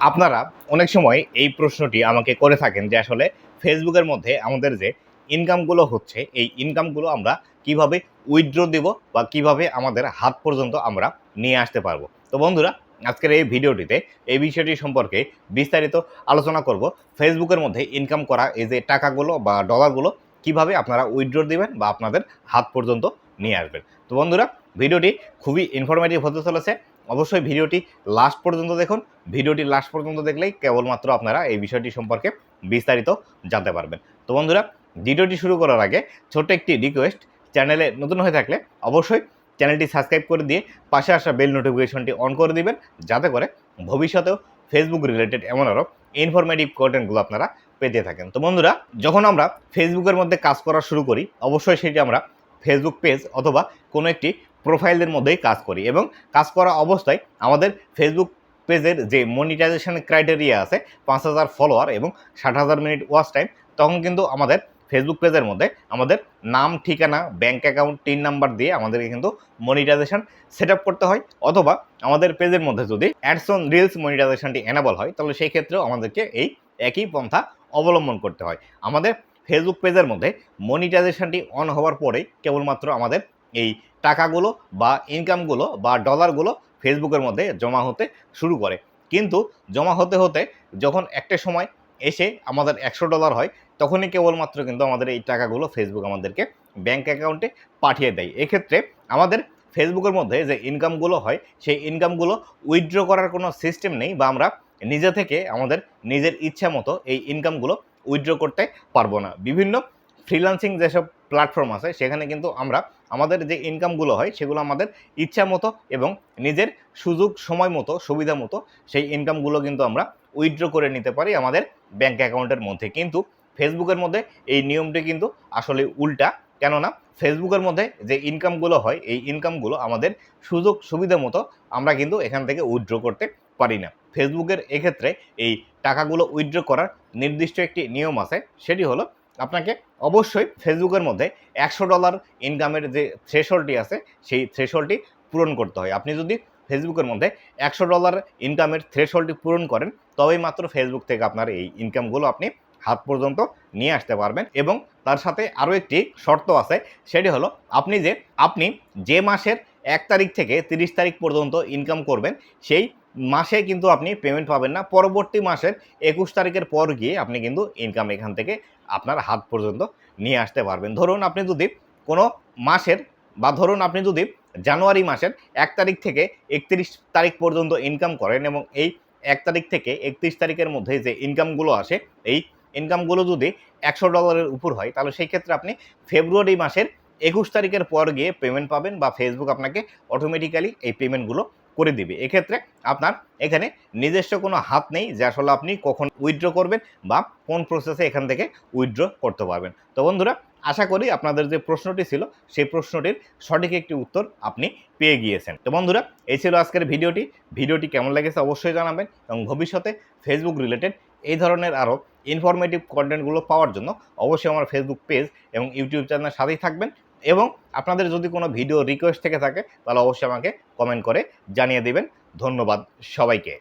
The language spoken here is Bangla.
আপনারা অনেক সময় এই প্রশ্নটি আমাকে করে থাকেন যে আসলে ফেসবুকের মধ্যে আমাদের যে ইনকামগুলো হচ্ছে, এই ইনকামগুলো আমরা কীভাবে উইথড্র দেব বা কীভাবে আমাদের হাত পর্যন্ত আমরা নিয়ে আসতে পারব। তো বন্ধুরা, আজকের এই ভিডিওটিতে এই বিষয়টি সম্পর্কে বিস্তারিত আলোচনা করব। ফেসবুকের মধ্যে ইনকাম করা, এই যে টাকাগুলো বা ডলারগুলো কীভাবে আপনারা উইথড্র দিবেন বা আপনাদের হাত পর্যন্ত নিয়ে আসবেন। তো বন্ধুরা, ভিডিওটি খুবই ইনফরমেটিভ হতে চলেছে। অবশ্যই ভিডিওটি লাস্ট পর্যন্ত দেখুন। ভিডিওটি লাস্ট পর্যন্ত দেখলেই কেবলমাত্র আপনারা এই বিষয়টি সম্পর্কে বিস্তারিত জানতে পারবেন। তো বন্ধুরা, ভিডিওটি শুরু করার আগে ছোট্ট একটি রিকোয়েস্ট চ্যানেলে নতুন হয়ে থাকলে অবশ্যই চ্যানেলটি সাবস্ক্রাইব করে দিয়ে পাশে আসা বেল নোটিফিকেশনটি অন করে দিবেন, যাতে করে ভবিষ্যতেও ফেসবুক রিলেটেড এমন আরও ইনফরমেটিভ কন্টেন্টগুলো আপনারা পেতে থাকেন। তো বন্ধুরা, যখন আমরা ফেসবুকের মধ্যে কাজ করা শুরু করি, অবশ্যই সেটি আমরা ফেসবুক পেজ অথবা কোনো একটি প্রোফাইলের মধ্যেই কাজ করি এবং কাজ করা অবস্থায় আমাদের ফেসবুক পেজের যে মনিটাইজেশন ক্রাইটেরিয়া আছে, পাঁচ হাজার ফলোয়ার এবং ষাট হাজার মিনিট ওয়াচ টাইম তখন কিন্তু আমাদের ফেসবুক পেজের মধ্যে আমাদের নাম, ঠিকানা ব্যাঙ্ক অ্যাকাউন্ট টিন নাম্বার দিয়ে আমাদেরকে কিন্তু মনিটাইজেশন সেট করতে হয়। অথবা আমাদের পেজের মধ্যে যদি অ্যাডস অন রিলস মনিটাইজেশনটি এনাবল হয়, তাহলে সেই ক্ষেত্রেও আমাদেরকে এই একই পন্থা অবলম্বন করতে হয়। আমাদের ফেসবুক পেজের মধ্যে মনিটাইজেশনটি অন হওয়ার পরেই কেবলমাত্র আমাদের এই টাকাগুলো বা ইনকামগুলো বা ডলারগুলো ফেসবুকের মধ্যে জমা হতে শুরু করে। কিন্তু জমা হতে হতে যখন একটা সময় এসে আমাদের একশো ডলার হয়, তখনই কেবলমাত্র কিন্তু আমাদের এই টাকাগুলো ফেসবুক আমাদেরকে ব্যাঙ্ক অ্যাকাউন্টে পাঠিয়ে দেয়। এক্ষেত্রে আমাদের ফেসবুকের মধ্যে যে ইনকামগুলো হয়, সেই ইনকামগুলো উইথড্র করার কোনো সিস্টেম নেই বা আমরা নিজে থেকে আমাদের নিজের ইচ্ছা মতো এই ইনকামগুলো উইথড্র করতে পারব না। বিভিন্ন ফ্রিল্যান্সিং যেসব প্ল্যাটফর্ম আছে, সেখানে কিন্তু আমরা আমাদের যে ইনকামগুলো হয়, সেগুলো আমাদের ইচ্ছা মতো এবং নিজের সুযোগ সময় মতো, সুবিধা মতো সেই ইনকামগুলো কিন্তু আমরা উইথড্র করে নিতে পারি আমাদের ব্যাঙ্ক অ্যাকাউন্টের মধ্যে। কিন্তু ফেসবুকের মধ্যে এই নিয়মটি কিন্তু আসলে উল্টা, কেননা ফেসবুকের মধ্যে যে ইনকামগুলো হয়, এই ইনকামগুলো আমাদের সুযোগ সুবিধা মতো আমরা কিন্তু এখান থেকে উইথড্র করতে পারি না। ফেসবুকের এক্ষেত্রে এই টাকাগুলো উইথড্র করার নির্দিষ্ট একটি নিয়ম আছে, সেটি হলো আপনাকে অবশ্যই ফেসবুকের মধ্যে একশো ডলার ইনকামের যে থ্রেশলটি আছে, সেই থ্রেশলটি পূরণ করতে হয়। আপনি যদি ফেসবুকের মধ্যে একশো ডলার ইনকামের থ্রেশলটি পূরণ করেন, তবেই মাত্র ফেসবুক থেকে আপনার এই ইনকামগুলো আপনি হাত পর্যন্ত নিয়ে আসতে পারবেন এবং তার সাথে আরও একটি শর্ত আছে, সেটি হলো আপনি যে আপনি যে মাসের এক তারিখ থেকে তিরিশ তারিখ পর্যন্ত ইনকাম করবেন, সেই মাসে কিন্তু আপনি পেমেন্ট পাবেন না। পরবর্তী মাসের একুশ তারিখের পর গিয়ে আপনি কিন্তু ইনকাম এখান থেকে আপনার হাত পর্যন্ত নিয়ে আসতে পারবেন। ধরুন আপনি যদি কোনো মাসের বা ধরুন আপনি যদি জানুয়ারি মাসের এক তারিখ থেকে একত্রিশ তারিখ পর্যন্ত ইনকাম করেন এবং এই এক তারিখ থেকে একত্রিশ তারিখের মধ্যে যে ইনকামগুলো আসে, এই ইনকামগুলো যদি একশো ডলারের উপর হয়, তাহলে সেই ক্ষেত্রে আপনি ফেব্রুয়ারি মাসের একুশ তারিখের পর গিয়ে পেমেন্ট পাবেন বা ফেসবুক আপনাকে অটোমেটিক্যালি এই পেমেন্টগুলো করে দিবে। এক্ষেত্রে আপনার এখানে নিজস্ব কোনো হাত নেই যে আসলে আপনি কখন উইথড্র করবেন বা কোন প্রসেসে এখান থেকে উইথড্র করতে পারবেন। তো বন্ধুরা, আশা করি আপনাদের যে প্রশ্নটি ছিল, সেই প্রশ্নটির সঠিক একটি উত্তর আপনি পেয়ে গিয়েছেন। তো বন্ধুরা, এই ছিল আজকের ভিডিওটি। ভিডিওটি কেমন লেগেছে অবশ্যই জানাবেন এবং ভবিষ্যতে ফেসবুক রিলেটেড এই ধরনের আরও ইনফরমেটিভ কন্টেন্টগুলো পাওয়ার জন্য অবশ্যই আমার ফেসবুক পেজ এবং ইউটিউব চ্যানেলের সাথেই থাকবেন। এবং আপনাদের যদি কোনো ভিডিও রিকোয়েস্ট থেকে থাকে, তাহলে অবশ্যই আমাকে কমেন্ট করে জানিয়ে দেবেন। ধন্যবাদ সবাইকে।